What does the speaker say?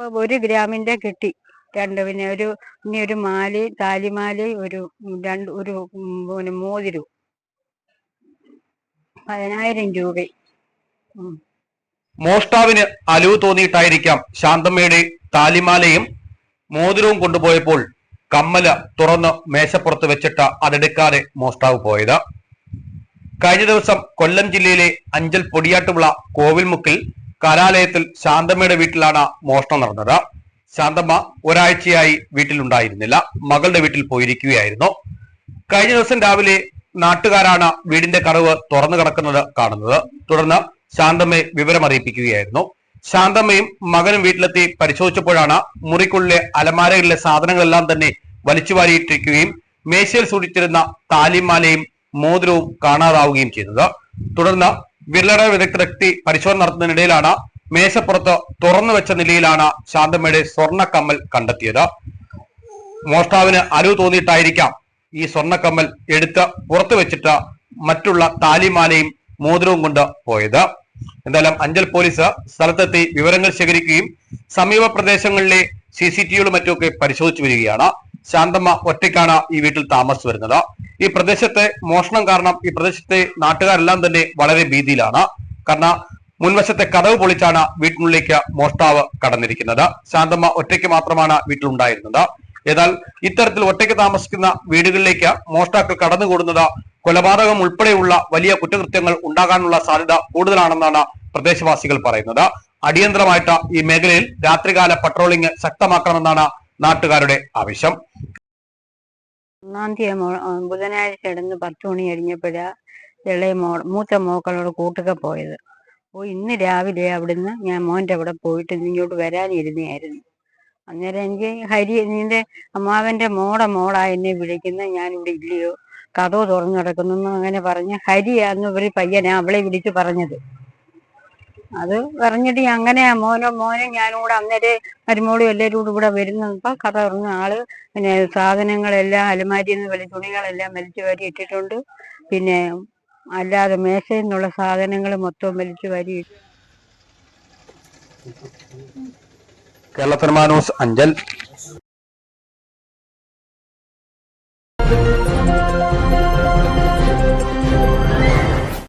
അപ്പൊ ഒരു ഗ്രാമിന്റെ കിട്ടി. രണ്ട് പിന്നെ ഒരു ഇനി ഒരു മാല താലിമാല ഒരു രണ്ട് ഒരു പിന്നെ മോതിരം. പതിനായിരം രൂപ. മോഷ്ടാവിന് അലിവ് തോന്നിയിട്ടായിരിക്കാം ശാന്തമ്മയുടെ താലിമാലയും മോതിരവും കൊണ്ടുപോയപ്പോൾ കമ്മല തുറന്ന് മേശപ്പുറത്ത് വെച്ചിട്ട അതെടുക്കാതെ മോഷ്ടാവ് പോയത്. കഴിഞ്ഞ ദിവസം കൊല്ലം ജില്ലയിലെ അഞ്ചൽ പൊടിയാട്ടുള്ള കോവിൽമുക്കിൽ കലാലയത്തിൽ ശാന്തമ്മയുടെ വീട്ടിലാണ് മോഷണം നടന്നത്. ശാന്തമ്മ ഒരാഴ്ചയായി വീട്ടിലുണ്ടായിരുന്നില്ല. മകളുടെ വീട്ടിൽ പോയിരിക്കുകയായിരുന്നു. കഴിഞ്ഞ ദിവസം രാവിലെ നാട്ടുകാരാണ് വീടിന്റെ കടവ് തുറന്നു കിടക്കുന്നത് കാണുന്നത്. തുടർന്ന് ശാന്തമ്മയെ വിവരം അറിയിപ്പിക്കുകയായിരുന്നു. ശാന്തമ്മയും മകനും വീട്ടിലെത്തി പരിശോധിച്ചപ്പോഴാണ് മുറിക്കുള്ളിലെ അലമാരകളിലെ സാധനങ്ങളെല്ലാം തന്നെ വലിച്ചു വാരിയിട്ടിരിക്കുകയും മേശയിൽ സൂക്ഷിച്ചിരുന്ന താലിമാലയും മോതിരവും കാണാതാവുകയും ചെയ്തത്. തുടർന്ന് വിരലട വിദഗ്ധരെത്തി പരിശോധന നടത്തുന്നതിനിടയിലാണ് മേശപ്പുറത്ത് തുറന്നു വെച്ച നിലയിലാണ് ശാന്തമ്മയുടെ സ്വർണക്കമ്മൽ കണ്ടെത്തിയത്. മോഷ്ടാവിന് അറിവ് തോന്നിയിട്ടായിരിക്കാം ഈ സ്വർണക്കമ്മൽ എടുത്ത് പുറത്തു വെച്ചിട്ട് മറ്റുള്ള താലിമാലയും മോതിരവും കൊണ്ട് പോയത്. എന്തായാലും അഞ്ചൽ പോലീസ് സ്ഥലത്തെത്തി വിവരങ്ങൾ ശേഖരിക്കുകയും സമീപ പ്രദേശങ്ങളിലെ സി സി ടി വികളും മറ്റുമൊക്കെ പരിശോധിച്ചു വരികയാണ്. ശാന്തമ്മ ഒറ്റയ്ക്കാണ് ഈ വീട്ടിൽ താമസിച്ചു വരുന്നത്. ഈ പ്രദേശത്തെ മോഷണം കാരണം ഈ പ്രദേശത്തെ നാട്ടുകാരെല്ലാം തന്നെ വളരെ ഭീതിയിലാണ്. കാരണം മുൻവശത്തെ കടവ് പൊളിച്ചാണ് വീട്ടിനുള്ളിലേക്ക് മോഷ്ടാവ് കടന്നിരിക്കുന്നത്. ശാന്തമ്മ ഒറ്റയ്ക്ക് മാത്രമാണ് വീട്ടിലുണ്ടായിരുന്നത്. എന്നാൽ ഇത്തരത്തിൽ ഒറ്റയ്ക്ക് താമസിക്കുന്ന വീടുകളിലേക്ക് മോഷ്ടാക്കൾ കടന്നുകൂടുന്നത് കൊലപാതകം ഉൾപ്പെടെയുള്ള വലിയ കുറ്റകൃത്യങ്ങൾ ഉണ്ടാകാനുള്ള സാധ്യത കൂടുതലാണെന്നാണ് പ്രദേശവാസികൾ പറയുന്നത്. അടിയന്തരമായിട്ട് ഈ മേഖലയിൽ രാത്രികാല പട്രോളിംഗ് ശക്തമാക്കണമെന്നാണ് നാട്ടുകാരുടെ ആവശ്യം. ഒന്നാം തീയതി ബുധനാഴ്ച കിടന്ന് പത്ത് മണി കഴിഞ്ഞപ്പോഴാ ഇളയ മോ മൂത്ത മോക്കളോട് കൂട്ടൊക്കെ പോയത്. അപ്പോൾ ഇന്ന് രാവിലെ അവിടുന്ന് ഞാൻ മോന്റെ അവിടെ പോയിട്ട് ഇങ്ങോട്ട് വരാനിരുന്നായിരുന്നു അന്നേരം എനിക്ക് ഹരി നിന്റെ അമ്മാവന്റെ മോടെ മോളാ എന്നെ വിളിക്കുന്ന ഞാനിവിടെ ഇല്ലയോ? കഥ തുറന്നു കിടക്കുന്നു അങ്ങനെ പറഞ്ഞ് ഹരിയാന്ന് ഒരു പയ്യനാ അവളെ വിളിച്ച് പറഞ്ഞത്. അത് പറഞ്ഞിട്ട് അങ്ങനെ മോനോ മോനെ ഞാനും കൂടെ അന്നേരെ മരുമോളും എല്ലാവരും കൂടെ ഇവിടെ വരുന്നപ്പോ കഥ പറഞ്ഞ ആൾ പിന്നെ സാധനങ്ങളെല്ലാം അലമാരിയിൽ നിന്ന് വലിയ തുണികളെല്ലാം വലിച്ചു വാരി ഇട്ടിട്ടുണ്ട്. പിന്നെ അല്ലാതെ മേശയിൽ നിന്നുള്ള സാധനങ്ങൾ മൊത്തം വലിച്ചു വാരി കേരള ന്യൂസ് അഞ്ചൽ.